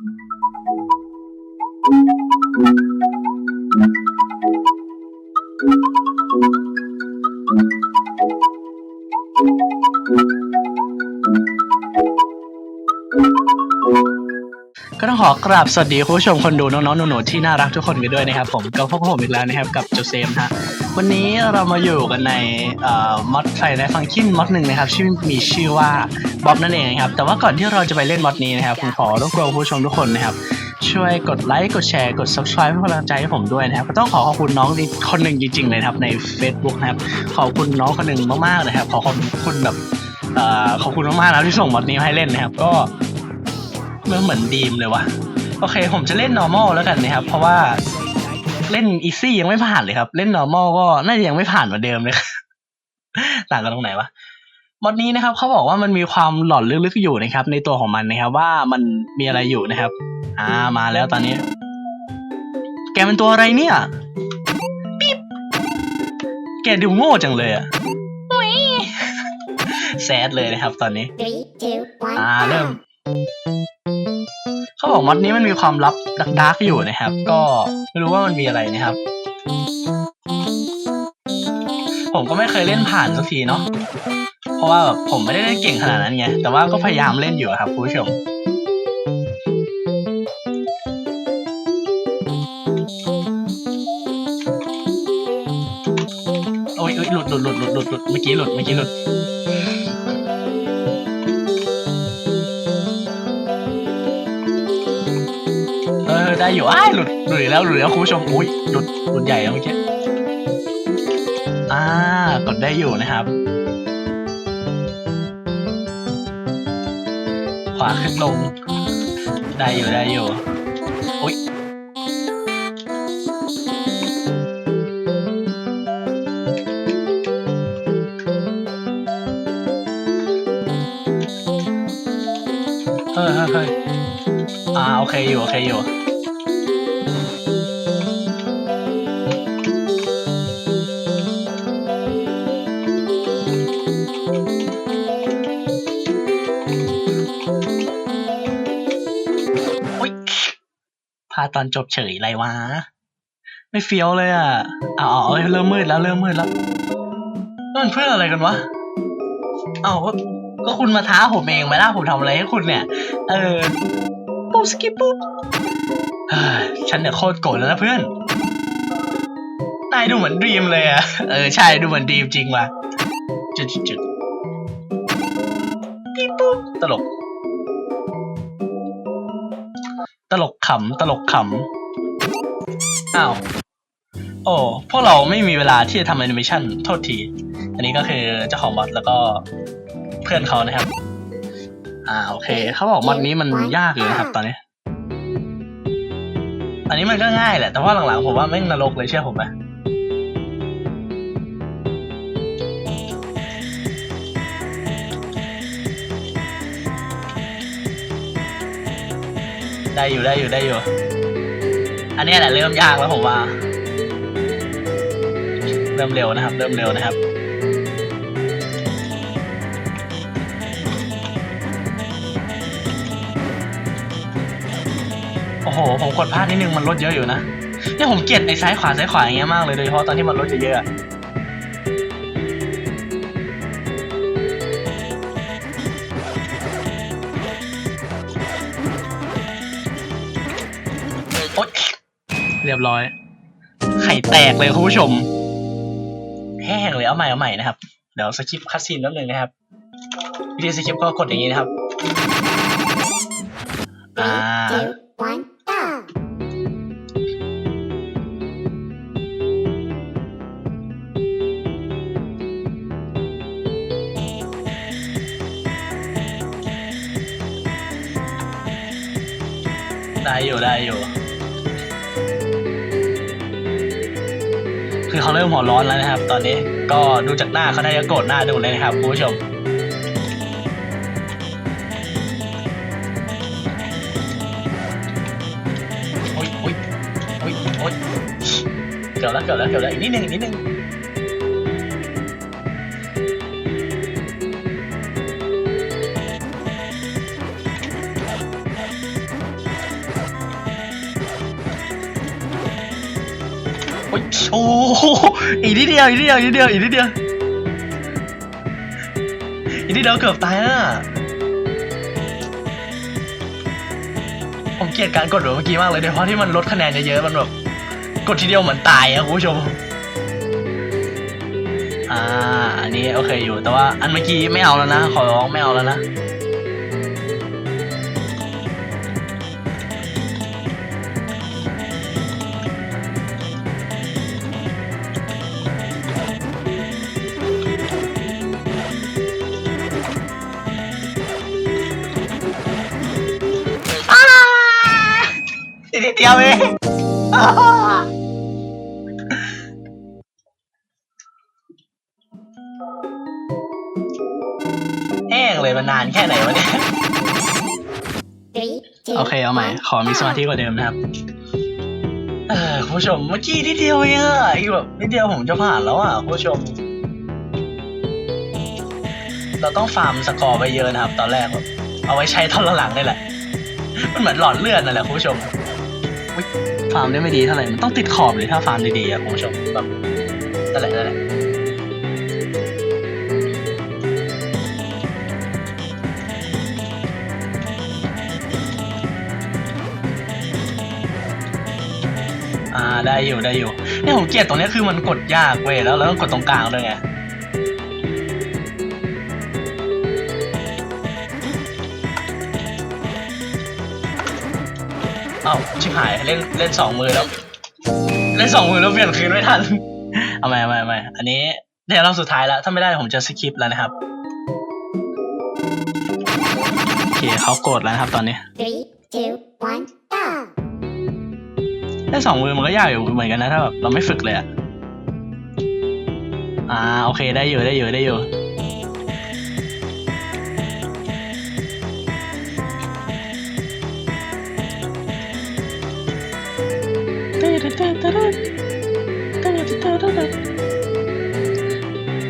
ก็ต้องขอกราบสวัสดีคุณผู้ชมคนดูน้องๆหนูๆที่น่ารักทุกคนกันด้วยนะครับผมก็พบกับผมอีกแล้วนะครับกับโจเซมฮะ วันนี้เรามาอยู่กันในเอ่อมอดไฟในฟังคินมอดหนึ่งนะครับชื่อมีชื่อว่าบ๊อบนั่นเองนะครับ แต่ว่าก่อนที่เราจะไปเล่นมอดนี้นะครับผมขอรบกวนผู้ชมทุกคนนะครับ ช่วยกดไลค์กดแชร์กด subscribe เพื่อเป็นกำลังใจให้ผมด้วยนะครับก็ต้องขอขอบคุณน้องคนหนึ่งจริงๆเลยครับใน Facebook นะครับขอบคุณน้องคนหนึ่งมากๆเลยครับ ขอขอบคุณแบบขอบคุณมากๆแล้วที่ส่งมอดนี้ให้เล่นนะครับ ก็มันเหมือนดีมเลยวะโอเค ผมจะเล่น normal แล้วกันนะครับ เพราะว่า เล่น easy ยังไม่ผ่านเลยครับ เล่น normal ก็น่าจะยังไม่ผ่านเหมือนเดิมเลย ต่างกันตรงไหนวะมอดนี้นะครับเขาบอกว่ามันมีความหลอนลึกๆอยู่นะครับ ในตัวของมันนะครับ ว่ามันมีอะไรอยู่นะครับ อ่ามาแล้วตอนนี้ แกเป็นตัวอะไรเนี่ยปิ๊บแกดูโง่จังเลยอะแซดเลยนะครับ ตอนนี้ Three, two, one, อ่าเริ่ม go. เขาบอกมอดนี้มันมีความลับดักๆอยู่นะครับ ก็ไม่รู้ว่ามันมีอะไรนะครับ ผมก็ไม่เคยเล่นผ่านสักทีเนาะเพราะว่าแบบผมไม่ได้เล่นเก่งขนาดนั้นไงแต่ว่าก็พยายามเล่นอยู่ครับคุณผู้ชมโอ้ยเอ้ยหลุดหลุดหลุดหลุดหลุดหลุดเมื่อกี้หลุดเมื่อกี้หลุด ได้อยู่อ้ายหลุดหลุดอีกแล้วหลุดอีกแล้วคุณผู้ชมอุ้ยหลุดหลุดใหญ่แล้วเมื่อกี้อ่ากดได้อยู่นะครับ ขวาขึ้นลง ได้อยู่ได้อยู่อุ้ยเฮ้ยเฮ้ยเฮ้ยอ่าโอเคอยู่โอเคอยู่าตอนจบเฉยไรวะ ไม่เฟี้ยวเลยอะอาเอเริ่มมืดแล้วเริ่มมืดแล้วนั่นเพื่ออะไรกันวะ เอาก็คุณมาท้าผมเองไหมล่ะผมทำอะไรให้คุณเนี่ย เออปุ๊บสกิปปุ๊บเฮ้ยฉันเนี่ยโคตรโกรธแล้วนะเพื่อน นายดูเหมือนดีมเลยอะเออใช่ดูเหมือนดีมจริงว่ะจุดจุดจุดปิ๊บปุ๊บตลก ตลกขำตลกขำอ้าว โอ้พวกเราไม่มีเวลาที่จะทำแอนิเมชันโทษที อันนี้ก็คือเจ้าของมอดแล้วก็เพื่อนเขานะครับ อ่าโอเค เขาบอกมอดนี้มันยากอยู่นะครับ ตอนนี้ อันนี้มันก็ง่ายแหละ แต่ว่าหลังๆผมว่าแม่งนรกเลยเชื่อผมไหม ได้อยู่ได้อยู่ได้อยู่ อันนี้แหละเริ่มยากแล้วผมว่า เริ่มเร็วนะครับ เริ่มเร็วนะครับโอ้โห ผมกดพลาดนิดนึงมันลดเยอะอยู่นะเนี่ยผมเกลียดในซ้ายขวาซ้ายขวาอย่างเงี้ยมากเลยโดยเฉพาะตอนที่มันลดเยอะๆ บร้อย ไข่แตกเลยคุณผู้ชม แห้งเลยเอาใหม่เอาใหม่นะครับ เดี๋ยวสคิปคัดซีนแป๊บนึงนะครับวิธีสคิปก็กดอย่างนี้นะครับ อ่า Three, two, one, go. ได้อยู่ได้อยู่ เขาเริ่มหัวร้อนแล้วนะครับ ตอนนี้ก็ดูจากหน้าเขาได้จะโกรธหน้าดูเลยนะครับคุณผู้ชมโอ๊ยโอ๊ยโอ๊ยโอ๊ยเกือบแล้วเกือบแล้วเกือบแล้วอีกนิดนึงอีกนิดนึง โอ้ยโหอีกนิดเดียวอีกนิดเดียวอีกนิดเดียวอีกนิดเดียวอีกนิดเดียวเกือบตายแล้วน่ะผมเกลียดการกดแบบเมื่อกี้มากเลยโดยเฉพาะที่มันลดคะแนนเยอะๆมันแบบกดทีเดียวเหมือนตายอะคุณผู้ชมอ่าอันนี้โอเคอยู่แต่ว่าอันเมื่อกี้ไม่เอาแล้วนะ ขอร้องไม่เอาแล้วนะ นิดเดียวเองอ้าแห้งเลยมันนานแค่ไหนวะเนี่ย Three, two, โอเคเอาใหม่ ขอมีสมาธิกว่าเดิมนะครับ เออคุณผู้ชมเมื่อกี้นิดเดียวเองอะอีกแบบนิดเดียวผมจะผ่านแล้วอะคุณผู้ชม เราต้องฟาร์มสกอร์ไปเยอะนะครับ ตอนแรกแบบเอาไว้ใช้ตอนหลังๆนี่แหละ มันเหมือนหลอดเลือดนั่นแหละคุณผู้ชม ฟาร์มได้ไม่ดีเท่าไหร่มันต้องติดขอบเลยถ้าฟาร์มดีๆอะคุณผู้ชมแบบนั่นแหละนั่นแหละอ่าได้อยู่ได้อยู่เนี่ยผมเกลียดตรงนี้คือมันกดยากเว้ยแล้วเราต้องกดตรงกลางด้วยไง อ้าชิบหายเล่นเล่นสองมือแล้ว เล่นสองมือแล้วเปลี่ยนคืนไม่ทัน เอาใหม่เอาใหม่เอาใหม่อันนี้เดี๋ยวรอบสุดท้ายแล้ว ถ้าไม่ได้ผมจะสคิปแล้วนะครับ โอเคเขาโกรธแล้วนะครับตอนนี้ three, two, one, go! ได้สองมือมันก็ยากอยู่เหมือนกันนะถ้าแบบเราไม่ฝึกเลยอะอ่าโอเคได้อยู่ได้อยู่ได้อยู่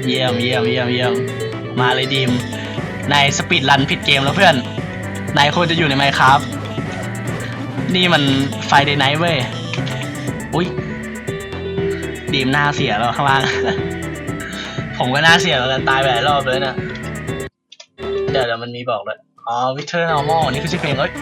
เยี่ยมเยี่ยมเยี่ยมเยี่ยมมาเลยดีมนายสปีดรันผิดเกมแล้วเพื่อน นายควรจะอยู่ในไมค์ครับ นี่มันไฟเดย์ไนท์เว้ย อุ้ยดีมหน้าเสียแล้วข้างล่าง ผมก็หน้าเสียแล้วกันตายไปหลายรอบเลยนะเดี๋ยวเดี๋ยวมันมีบอกเลย อ๋อวิเทอร์นอร์มอลนี่คือชื่อเพลงเอ้ย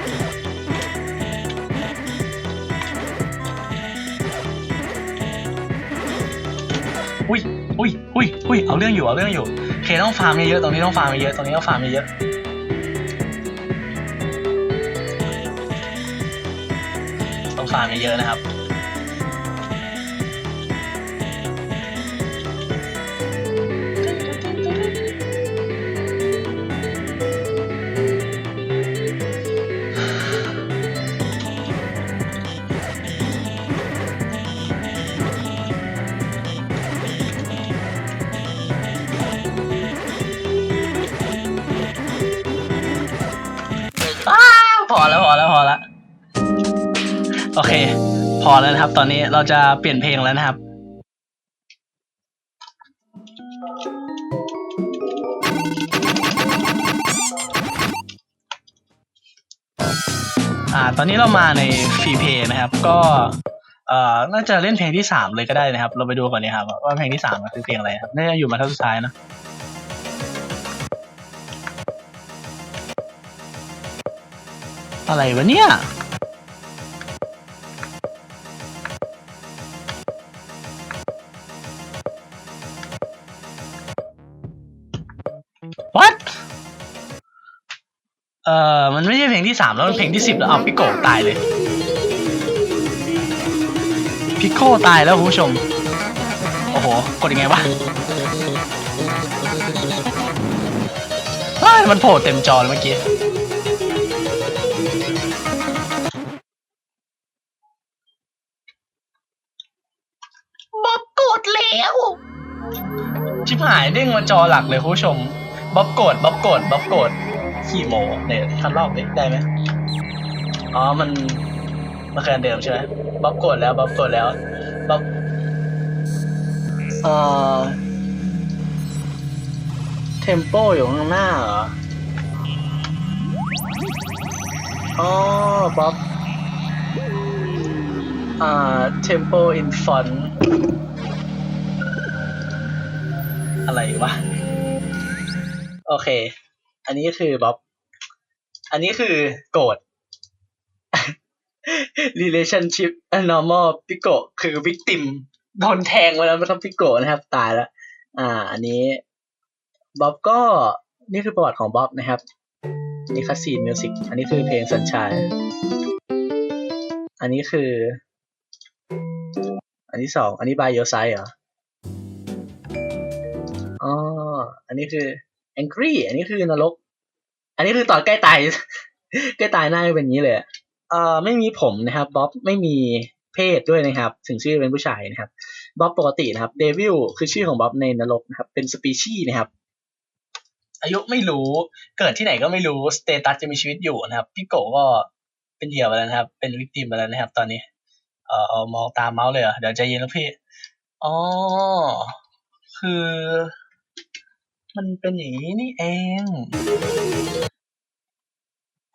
อุ้ยอุ้ยอุ้ยอุ้ยเอาเรื่องอยู่เอาเรื่องอยู่โอเคต้องฟาร์มเยอะๆตรงนี้ต้องฟาร์มเยอะๆตรงนี้ต้องฟาร์มเยอะๆต้องฟาร์มเยอะๆนะครับ อแล้วนะครับ ตอนนี้เราจะเปลี่ยนเพลงแล้วนะครับ อ่า ตอนนี้เรามาในฟรีเพย์นะครับ ก็ เอ่อ น่าจะเล่นเพลงที่สามเลยก็ได้นะครับ เราไปดูก่อนดีครับว่าเพลงที่สามคือเพลงอะไรครับ น่าจะอยู่มาท่าสุดท้ายนะอะไรวะเนี่ย what เอ่อมันไม่ใช่เพลงที่สามแล้วมันเพลงที่สิบแล้วเอาพิโก้ตายเลย พิโก้ตายแล้วคุณผู้ชม โอ้โห กดยังไงวะเฮ้ยมันโผล่เต็มจอเลยเมื่อกี้บ๊อบกดแล้ว ชิบหายเด้งมาจอหลักเลยคุณผู้ชม บ๊อบกดบ๊อบกดบ๊อบกดขี่โมเนี่ยคันลอกดิได้ไหมอ๋อมันมันคืออันเดิมใช่ไหมบ๊อบกดแล้วบ๊อบกดแล้วบ๊อบเอ่อเทมโปอยู่ข้างหน้าเหรออ๋อบ๊อบอ่า tempo in front อะไรวะ โอเค อันนี้คือบ๊อบ อันนี้คือโกรธ relationship normal พิโกะคือ victim โดนแทงมาแล้วนะครับพิโกะนะครับ ตายแล้ว อ่า อันนี้บ๊อบก็นี่คือประวัติของบ๊อบนะครับนี่คัสซีนมิวสิกอันนี้คือเพลงสัญชายอันนี้คือ อันที่สอง อันนี้ by your side เหรออ๋ออันนี้คือ angry อันนี้คือนรก อันนี้คือตอนใกล้ตาย ใกล้ตายหน้าเป็นอย่างนี้เลยอะเอ่อไม่มีผมนะครับบ๊อบไม่มีเพศด้วยนะครับ ถึงชื่อเป็นผู้ชายนะครับบ๊อบปกตินะครับเดวิลคือชื่อของบ๊อบในนรกนะครับ เป็นสปีชีส์นะครับ อายุไม่รู้เกิดที่ไหนก็ไม่รู้สเตตัสจะมีชีวิตอยู่นะครับพี่โกก็เป็นเหยื่อไปแล้วนะครับ เป็นวิกติมไปแล้วนะครับ ตอนนี้เอ่อเอามองตามเมาส์เลยเหรอเดี๋ยวใจเย็นนะพี่อ๋อคือ มันเป็นอย่างนี้นี่เอง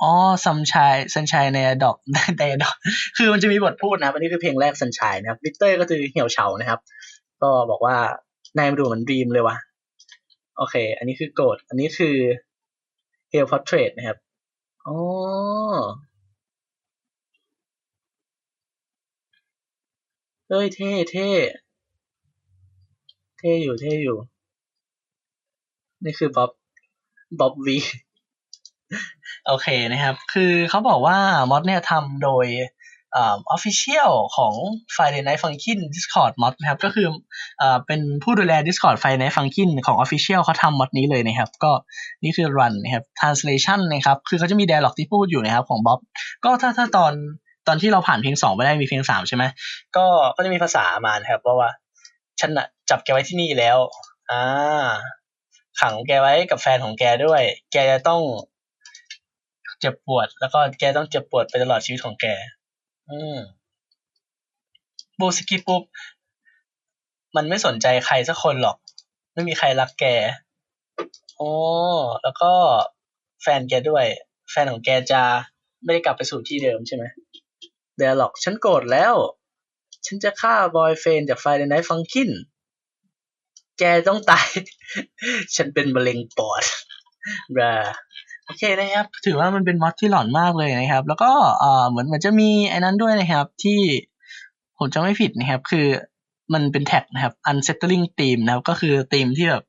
อ๋อสัมชายสัญชัยในดอกในดอกคือมันจะมีบทพูดนะครับอันนี้คือเพลงแรกสัญชัยนะครับวิกเตอร์ก็คือเหี่ยวเฉานะครับ ก็บอกว่านายมาดูเหมือนดีมเลยว่ะโอเค อันนี้คือโกรธอันนี้คือเฮลพอร์เทรตนะครับอ๋อเฮ้ยเท่เท่เท่อยู่เท่อยู่ นี่คือบ๊อบบ๊อบวีโอเคนะครับ คือเขาบอกว่ามอดเนี่ยทำโดยออฟฟิเชียลของ Friday Night Funkin Discord mod นะครับ ก็คือเอ่อเป็นผู้ดูแล Discord Friday Night Funkin ของ Official เขาทำมอดนี้เลยนะครับ ก็นี่คือ run นะครับ translation นะครับ คือเขาจะมี dialog ที่พูดอยู่นะครับของบ๊อบ ก็ถ้าถ้าตอนตอนที่เราผ่านเพลงสองไปได้มีเพลงสามใช่ไหม ก็ก็จะมีภาษามานะครับว่าว่า ฉันน่ะจับแกไว้ที่นี่แล้ว อ่า ขังแกไว้กับแฟนของแกด้วย แกจะต้องเจ็บปวด แล้วก็แกต้องเจ็บปวดไปตลอดชีวิตของแก อืมบูสกิปุ๊บ มันไม่สนใจใครสักคนหรอก ไม่มีใครรักแกโอ้แล้วก็แฟนแกด้วย แฟนของแกจะไม่ได้กลับไปสู่ที่เดิมใช่ไหมเดี๋ยวหรอก ฉันโกรธแล้ว ฉันจะฆ่าบอยเฟนจากไฟในไนฟังคิน แกต้องตาย ฉันเป็นมะเร็งปอดบราโอเคนะครับ ถือว่ามันเป็นมอดที่หลอนมากเลยนะครับ แล้วก็เออเหมือนมันจะมีไอ้นั้นด้วยนะครับ ที่ผมจะไม่ผิดนะครับ คือมันเป็นแท็กนะครับ unsettling theme นะครับ ก็คือธีมที่แบบ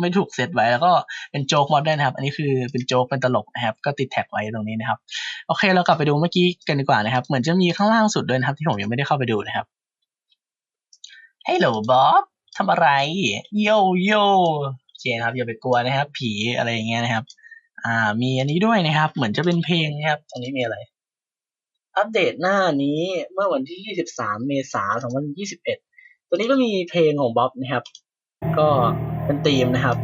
ไม่ถูกเซตไว้แล้วก็เป็นโจ๊กมอดด้วยนะครับ อันนี้คือเป็นโจ๊กเป็นตลกนะครับ ก็ติดแท็กไว้ตรงนี้นะครับ โอเค เรากลับไปดูเมื่อกี้กันดีกว่านะครับ เหมือนจะมีข้างล่างสุดด้วยนะครับ ที่ผมยังไม่ได้เข้าไปดูนะครับ Hello Bob ทำอะไร โยโย่โอเคนะครับอย่าไปกลัวนะครับ ผีอะไรอย่างเงี้ยนะครับ อ่า มีอันนี้ด้วยนะครับ เหมือนจะเป็นเพลงนะครับ ตรงนี้มีอะไร อัปเดตหน้านี้เมื่อวันที่ 23 เมษายน 2021 ตัวนี้ก็มีเพลงของบ๊อบนะครับ ก็เป็นธีมนะครับ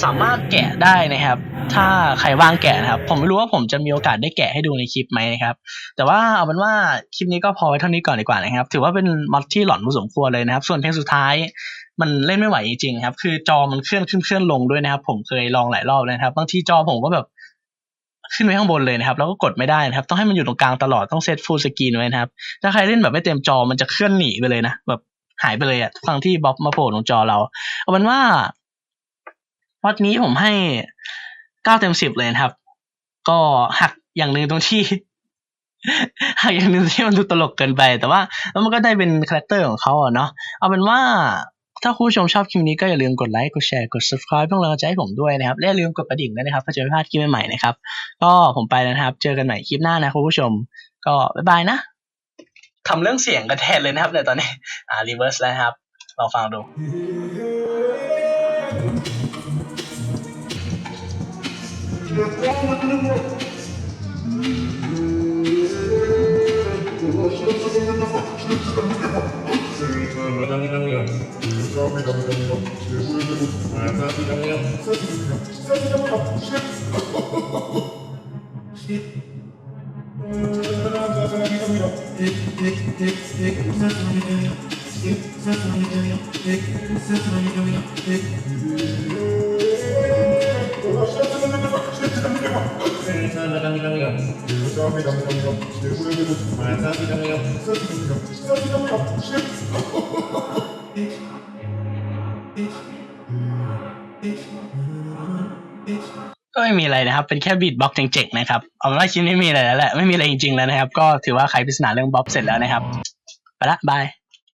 สามารถแกะได้นะครับ ถ้าใครว่างแกะนะครับ ผมไม่รู้ว่าผมจะมีโอกาสได้แกะให้ดูในคลิปไหมนะครับ แต่ว่าเอาเป็นว่าคลิปนี้ก็พอไว้เท่านี้ก่อนดีกว่านะครับ ถือว่าเป็นมอดที่หลอนพอสมควรเลยนะครับ ส่วนเพลงสุดท้ายมันเล่นไม่ไหวจริงๆครับ คือจอมันเคลื่อนขึ้นเคลื่อนลงด้วยนะครับ ผมเคยลองหลายรอบเลยครับบางทีจอผมก็แบบขึ้นไปข้างบนเลยนะครับ แล้วก็กดไม่ได้นะครับ ต้องให้มันอยู่ตรงกลางตลอดต้องเซตฟูลสกรีนไว้นะครับ ถ้าใครเล่นแบบไม่เต็มจอมันจะเคลื่อนหนีไปเลยนะแบบหายไปเลยอะทุกครั้งที่บ๊อบมาโผล่ตรงจอเราเอาเป็นว่า วัดนี้ผมให้เก้าเต็มสิบเลยครับ ก็หักอย่างหนึ่งตรงที่หักอย่างหนึ่งที่มันดูตลกเกินไป แต่ว่าแล้วมันก็ได้เป็นคาแรคเตอร์ของเขาอะเนาะเอาเป็นว่าถ้าคุณผู้ชมชอบคลิปนี้ก็อย่าลืมกดไลค์กดแชร์กด subscribe เพื่อเป็นกำลังใจให้ผมด้วยนะครับ และอย่าลืมกดกระดิ่งด้วยนะครับเพื่อจะไม่พลาดคลิปใหม่ๆนะครับ ก็ผมไปแล้วนะครับ เจอกันใหม่คลิปหน้านะคุณผู้ชม ก็บ๊ายบายนะทำเรื่องเสียงกันแทนเลยนะครับในตอนนี้อ่า reverse แล้วครับลองฟังดู ก็ไม่มีอะไรนะครับ เป็นแค่บีทบ็อกซ์เจ๋งๆนะครับ เอาเป็นว่าคลิปนี้ไม่มีอะไรแล้วแหละ ไม่มีอะไรจริงๆแล้วนะครับ ก็ถือว่าใครปริศนาเรื่องบ๊อบเสร็จแล้วนะครับ ไปละบาย